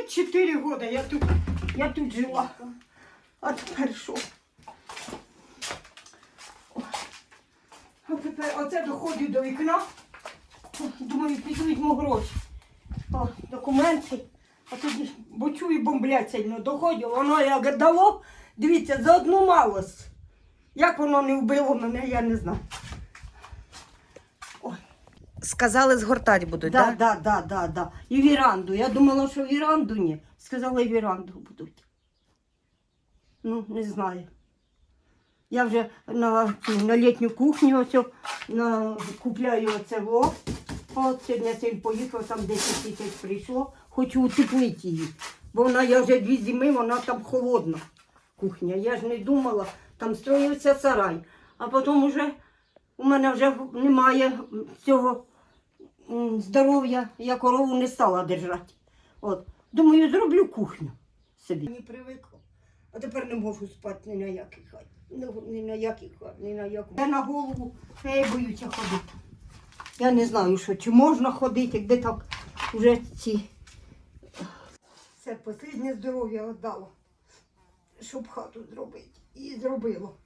24 роки я тут, я тут жила. А тепер що? А тепер оце доходжу до вікна. Думаю, візьму гроші. О, документи. А тоді, бо чую, бомблять сильно доходю. Воно як дало, дивіться, за одну малость. Як воно не вбило мене, я не знаю. Сказали, згортати будуть, Да, так? да, да, да, да. І віранду. Я думала, що віранду ні. Сказали, і віранду будуть. Ну, не знаю. Я вже на, на літню кухню ось, на, купляю оце во. От сьогодні син поїхав, там 10 тисяч прийшло. Хочу утеплити її. Бо вона я вже дві зими, вона там холодна кухня. Я ж не думала, там строївся сарай. А потім вже у мене вже немає цього здоров'я, я корову не стала держати. От. Думаю, зроблю кухню собі. Не привикла. А тепер не можу спати ні на якій хаті. Ні, на якій ні на яку. Я на голову, я боюся ходити. Я не знаю, що, чи можна ходити, де так вже ці. Це останнє здоров'я віддала, щоб хату зробити. І зробило.